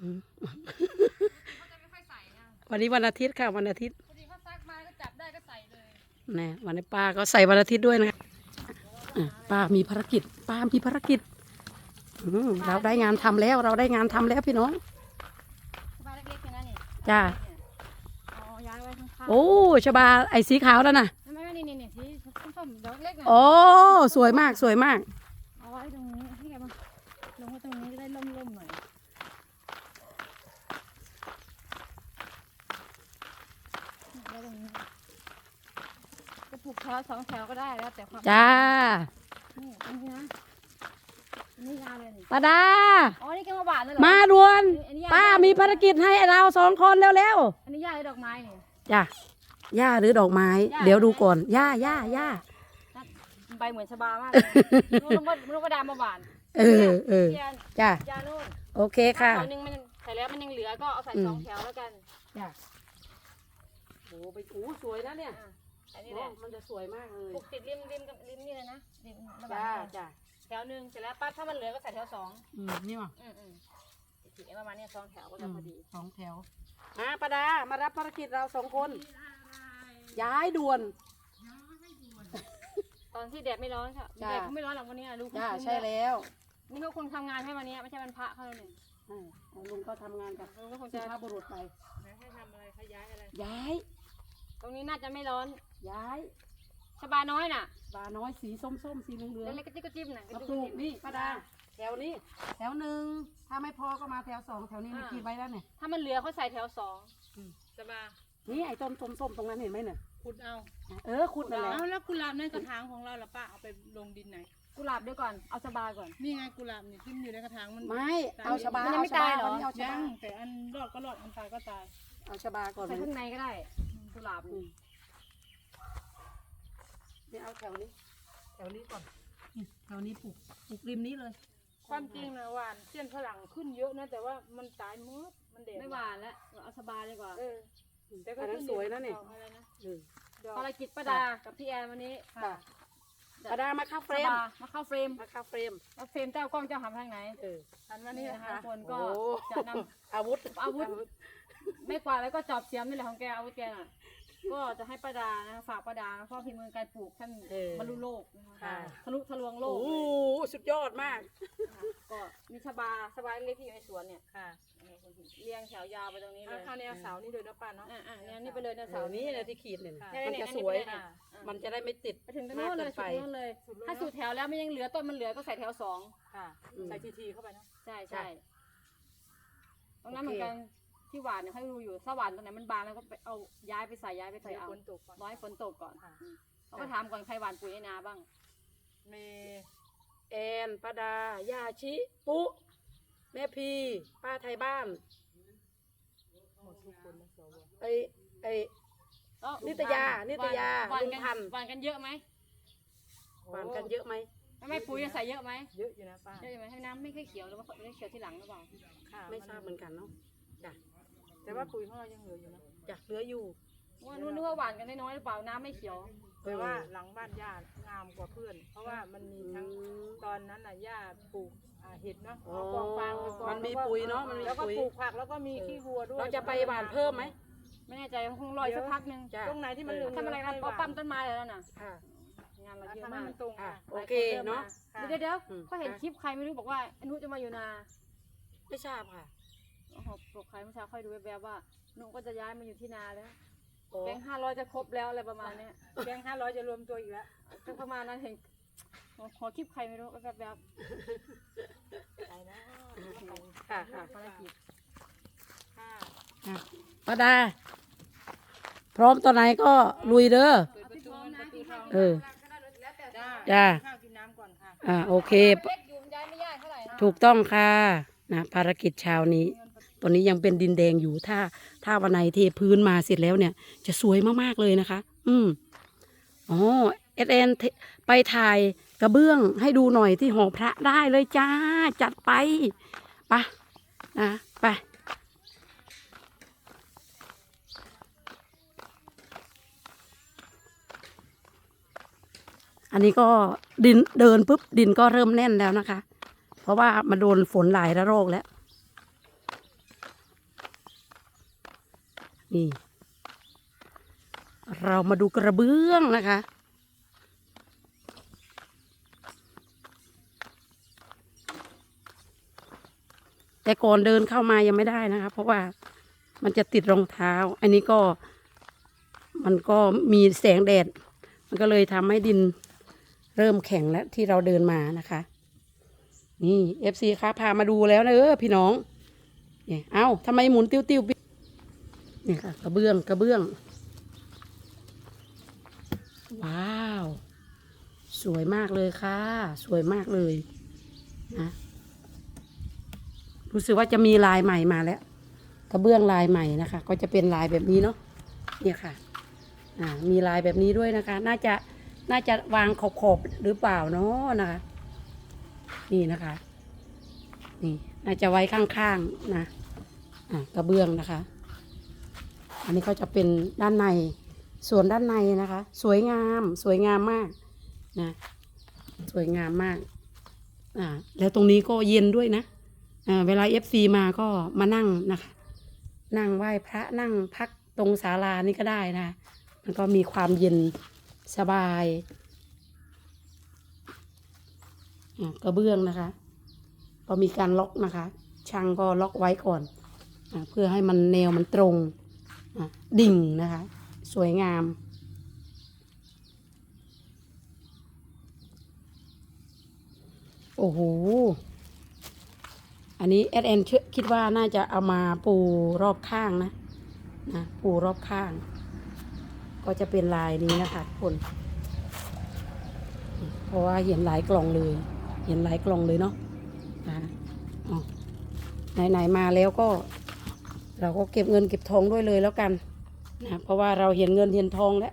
อืมเขาจะไม่ค่อยใส่นะวันนี้วันอาทิตย์ค่ะวันอาทิตย์พอดีเขาซักมาก็จับได้ก็ใส่เลยนะวันนี้ป้าก็ใส่วันอาทิตย์ด้วยนะคะอะป้ามีภารกิจ ป้ามีภารกิจอืมเราได้งานทำแล้ว เราได้งานทำแล้วพี่น้อง สบายเล็กๆแค่นั้นนี่จ้า อ๋อย้ายไว้ข้างๆโอ้ชบาไอ้สีขาวแล้วนะไม่ไม่ไม่นี่นี่นี่สีส้มๆดอกเล็กน่ะโอ้สวยมากสวยมาก เอาไว้ตรงนี้ให้แกมาลงไว้ตรงนี้จะได้ร่มๆหน่อยไว้ตรงนี้ จะปลูกแถวสองแถวก็ได้แล้วแต่ความจ้า นี่ตรงนี้นะอันนี่ยาวเลยนี่ป้าดา อ๋อนี่แกมาหวานเลยเหรอ มาด่วน อันนี้ยป้ามีภารกิจให้เราสองคนเร็วอันนี้ยาเลยดอกไม้นี่ ๆจ้าหญ้าหรือดอกไม้ หญ้า เดี๋ยวดูก่อนหญ้าหญ้าหญ้าใบเหมือนชบามากเลยรู้ลงว่ารู้ว่าดามาหวานเออเออเทียนจ้ายานู่นโอเคค่ะ แถวหนึงมันใส่แล้วมันยังเหลือก็เอาใส่อืม สองแถวแล้วกันจ้าโอ้ไปโอ้สวยนะเนี่ยอะอั นนี้แหละมันจะสวยมากเลยปลูกติดริมริมกับริมนี่เลยนะริมระหว่าจ้างจ้าแถวหนึ่งเสร็จแล้วปั๊บถ้ามันเหลือก็ใส่แถวสองอืมนี่ว่ะอืมอืมถีประมาณเนี้ยสองแถวก็จะพอดีสองแถวมาป้าดามารับภารกิจเราสองคน ย้ายด่วน ตอนที่แดดไม่ร้อนค่ะจ้า แดดเขาไม่ร้อนหรอกวันนี้ลูกจ้าคุ้มๆใช่แล้วนี่เขาคงทำงานให้วันนี้ไม่ใช่วันพระเขาเลยอ่าลุงก็ทำงานกับลุงก็คงสุจะภาพบุรุษไปให้ทำอะไรเขาย้ายอะไรย้าย ตรงนี้น่าจะไม่ร้อนย้ายชบาน้อยน่ะปลาน้อยสีส้มๆสีเหลืองเล็กๆกระจิ๊บกระจิ๊บน่ะๆมาปลูกนี่ป้าดาแถวนี้แถวหนึ่งถ้าไม่พอก็มาแถวสองแถวนี้มีขีดไว้แล้วเนี่ย ถ้ามันเหลือเขาใส่แถวสองอืม ชบานี่ไอ้ต้นส้มๆตรงนั้นเห็นไหมเนี่ยขุดเอาเออขุดนั่นแหละเอาแล้วกุหลาบในกระถางของเราล่ะป้าเอาไปลงดินไหน กุหลาบด้วยก่อนเอาชบาก่อน นี่ไงกุหลาบนี่ที่มันอยู่ในกระถางมัน ไม่เอาชะบามันยังเอาไม่ชะบาตายเหรอ วันนี้เอาชะยับางแต่อันรอดก็รอดอันตายก็ตายเอาชะบาก่อนใส่เลยข้างในก็ได้ กุหลาบอืนี่มนี่เอาแถวนี้ แถวนี้ก่อนอืมแถวนี้ปลูกปลูกริมนี้เลย ความจริงนะหวานเส้นฝรั่งขึ้นเยอะนะ แต่ว่ามันตายหมดมันเด็ดไม่หวานแล้วเอาชบาดีกว่าเออแต่ก็อันนั้นขึ้สวยนะเนี่ย ดอกอะไรนะอืม ดอกภารกิจป้าดา กับพี่แอนวันนี้ค่ะป้าดามาเข้าเฟชรมบามาเข้าเฟรมมาเข้าเฟรมแล้วเฟรมเจ้ากล้องเจ้าทำทางไหนเอออันว่านี่นี่นะนะคะคะทุกคนก็โอ้จะนำ อาวุธอาวุธ ไม่กว่าดแล้วก็จอบเสียมนี่แหละของแกอาวุธแกน่ะ ก็จะให้ป้าดานะคะฝากป้าดานะเพราะพิมพ์เมืองการปลูกท่านเออบรรลุโลกนะคะค่ะ ทะลุทะลวงโลโอ้กโหสุดยอดมากก็มีชบาชบาเล็กที่อยู่ในสวนเนี่ยค่ะเรียงแถวยาวไปตรงนี้เลเอายเข้าแนวเสานี่เลยนะป้าเนาะ อ่าอ่าเนี่ยนี่ไปเลยนะเสาเสานี้นะที่ขีดเนี่ยค่ะ มันเนี่ยจะเนี่ยสวยเนี่ยเนี่ยมันจะได้ไม่ติดไปถึงตรงโน้นเลยมากเกินไปสุดโน้นเลย สุดเลยถ้าสุดแถวแล้วไม่ยังเหลือต้นมันเหลือก็ใส่แถวสองค่ะ อืม ใส่ทีทีเข้าไปเนาะ ใช่ใช่ตรงนั้นเหมือนกัน ที่หวานเนี่ยเขาดูอยู่ถ้าหวานตรงไหนมันบางแล้วก็ไปเอาย้ายไปใส่ย้ายไปใส่เดี๋ยวเอาฝนตกก่อนร้อยฝนตกก่อนค่ะ อืมเขาก็ถามก่อนใครหวานปุ๋ยในนาบ้าง มีแอนป้าดาย่าชิ ปุ๊แม่พี ป้าไทยบ้านหมดทุกคนนะสวไอไอเอ้านิตยานิตยาหวานลุงกันพันธุ์ หวานกันเยอะไหมหวานกันเยอะไหมไม่ไม่ปุ๋ยจะใส่เยอะไหมเยอะอยู่นะป้าเยอะไหมให้น้ำไม่ค่อยเขียวหรือว่าไม่เขียวที่หลังหรือเปล่า ค่ะไม่ทราบเหมือนกันเนาะจ้ะ แต่ว่าปุ๋ยของเรายังเหลืออยู่นะอยากเหลืออยู่ ว่านึกว่าหวานกันน้อยๆหรือเปล่าน้ำไม่เขียว แต่ว่าหลังบ้านย่างามกว่าเพื่อน เพราะว่ามันมีทั้งตอนนั้นน่ะย่าปลูกอ่าเห็ดเนาะอ๋อเอากองฟางไปกองมันมีแล้วก็ปุ๋ยเนาะมันมีแล้วก็ปุ๋ยปลูกผักแล้วก็มีขี้วัวด้วยเราจะไปหวานเพิ่มไหมไม่แน่ใจคงรออีกสักพักหนึงจ้ะตรงไหนที่มันเหลืองทำอะไรกันเอาปั๊มต้นไม้เลยแล้วน่ะ ค่ะ งานเราอะเยอะทำให้มากมันตรงอะอะ โอเคเนาะค่ะเดี๋ยวเดี๋ยวอืมก็เห็นคลิปใครไม่รู้บอกว่าอนุจะมาอยู่นา ไม่ทราบค่ะ โอ้โหบอกใครเมื่อเช้าค่อยดูแวบๆว่าหนุ่ก็จะย้ายมาอยู่ที่นาแล้วโอ้แบงค์ห้าร้อยจะครบแล้วอะไรประมาณเนี้ยแบงค์ห้าร้อยจะรวมตัวอีกแล้วก็ประมาณนั้นเห็นขอคลิปใครไม่รู้แวบไปนะค่ะๆค่ะภารกิจค่ะอะป้าดา พร้อมตอนไหนก็ลุยเด้อ เปิดประตูเงินประตูทองเออ จ้าจ้า ข้าวกินน้ำก่อนค่ะ อ่า โอเค เล็กอยู่มันย้ายไม่ยากเท่าไหร่นะ ถูกต้องค่ะนะภารกิจเช้านี้ ตอนนี้ยังเป็นดินแดงอยู่ถ้า ถ้าวันไหนเทพื้นมาเสร็จแล้วเนี่ย จะสวยมากๆเลยนะคะ อืมอ๋อเอสเอ็นไปถ่ายกระเบื้องให้ดูหน่อยที่หอพระได้เลยจ้า จัดไปไปะนะไปอันนี้ก็ดินเดินปุ๊บดินก็เริ่มแน่นแล้วนะคะ เพราะว่ามาโดนฝนหลายระโรคแล้ว นี่ เรามาดูกระเบื้องนะคะ แต่ก่อนเดินเข้ามายังไม่ได้นะคะ เพราะว่ามันจะติดรองเท้า อันนี้ก็มันก็มีแสงแดด มันก็เลยทำให้ดินเริ่มแข็งแล้วที่เราเดินมานะคะ นี่เอฟซีคะพามาดูแล้วนะเออพี่น้อง เนี่ย เอ้าทำไมหมุนติ้วติ้ว นี่ค่ะ กระเบื้องกระเบื้อง ว้าว สวยมากเลยค่ะ สวยมากเลยนะรู้สึกว่าจะมีลายใหม่มาแล้ว กระเบื้องลายใหม่นะคะ ก็จะเป็นลายแบบนี้เนาะเนี่ยค่ะอ่ามีลายแบบนี้ด้วยนะคะ น่าจะน่าจะวางขอบขอบๆหรือเปล่าเนาะนะคะ นี่นะคะ นี่ น่าจะไว้ข้างๆนะ อ่ากระเบื้องนะคะ อันนี้ก็จะเป็นด้านในส่วนด้านในนะคะ สวยงามสวยงามมากนะสวยงามมากอ่าแล้วตรงนี้ก็เย็นด้วยนะอ่าเวลาเอฟซีมาก็มานั่งนะคะ นั่งไหว้พระนั่งพักตรงศาลานี่ก็ได้นะมันก็มีความเย็นสบายอะกระเบื้องนะคะ ก็มีการล็อกนะคะ ช่างก็ล็อกไว้ก่อนอาเพื่อให้มันแนวมันตรง ดิ่งนะคะ สวยงาม โอ้โห อันนี้แอดแอนคิดว่าน่าจะเอามาปูรอบข้างนะนะปูรอบข้าง ก็จะเป็นลายนี้นะคะทุกคน เพราะว่าเห็นหลายกล่องเลย เห็นหลายกล่องเลยเนาะนะอ๋อไหนๆมาแล้วก็ เราก็เก็บเงินเก็บทองด้วยเลยแล้วกันนะเพราะว่าเราเห็นเงินเห็นทองแล้ว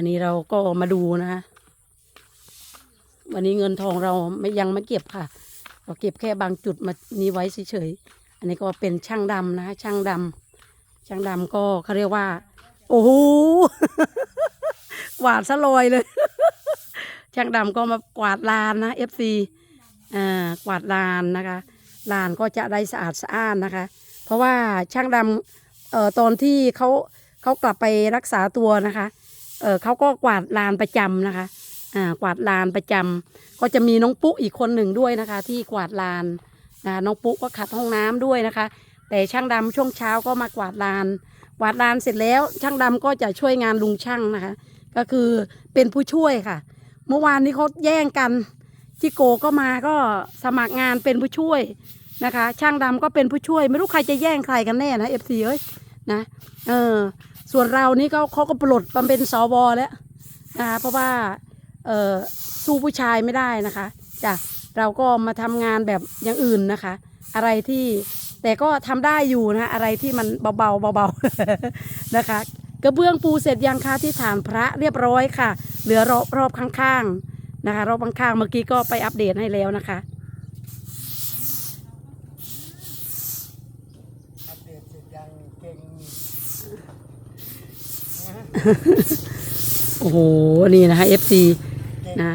อันนี้เราก็มาดูนะคะวันนี้เงินทองเราไม่ยังไม่เก็บค่ะ เราเก็บแค่บางจุดมานี้ไว้เฉยๆอันนี้ก็เป็นช่างดำนะช่างดำช่างดำก็เขาเรียกว่า โอ้โหหวาดซะลอยเลย ช่างดำก็มากวาดลานนะเอฟซีอ่ากวาดลานนะคะลานก็จะได้สะอาดสะอ้านนะคะ เพราะว่าช่างดำเอ่อตอนที่เขาเขากลับไปรักษาตัวนะคะ เออเขาก็กวาดลานประจำนะคะ อ่ากวาดลานประจำก็จะมีน้องปุ๊อีกคนหนึ่งด้วยนะคะ ที่กวาดลานนะน้องปุ๊ก็ขัดห้องน้ำด้วยนะคะ แต่ช่างดำช่วงเช้าก็มากวาดลาน กวาดลานเสร็จแล้ว ช่างดำก็จะช่วยงานลุงช่างนะคะ ก็คือเป็นผู้ช่วยค่ะ เมื่อวานนี้เขาแย่งกันจิโกก็มาก็สมัครงานเป็นผู้ช่วยนะคะ ช่างดำก็เป็นผู้ช่วย ไม่รู้ใครจะแย่งใครกันแน่นะเอฟซีเอ้ยนะเออ ส่วนเรานี่ก็เขาก็ปลดมาเป็นสวแล้วนะคะเพราะว่าเออสู้ผู้ชายไม่ได้นะคะจ้ะเราก็มาทำงานแบบอย่างอื่นนะคะ อะไรที่แต่ก็ทำได้อยู่นะอะไรที่มันเบาๆเบาๆนะคะ กระเบื้องปูเสร็จยังคะที่ฐานพระเรียบร้อยค่ะ เหลือรอบรอบข้างๆนะคะ รอบข้างๆเมื่อกี้ก็ไปอัปเดตให้แล้วนะคะ อัปเดตเสร็จยังเก่ง โอ้โห นี่นะคะ FC เก่งนะ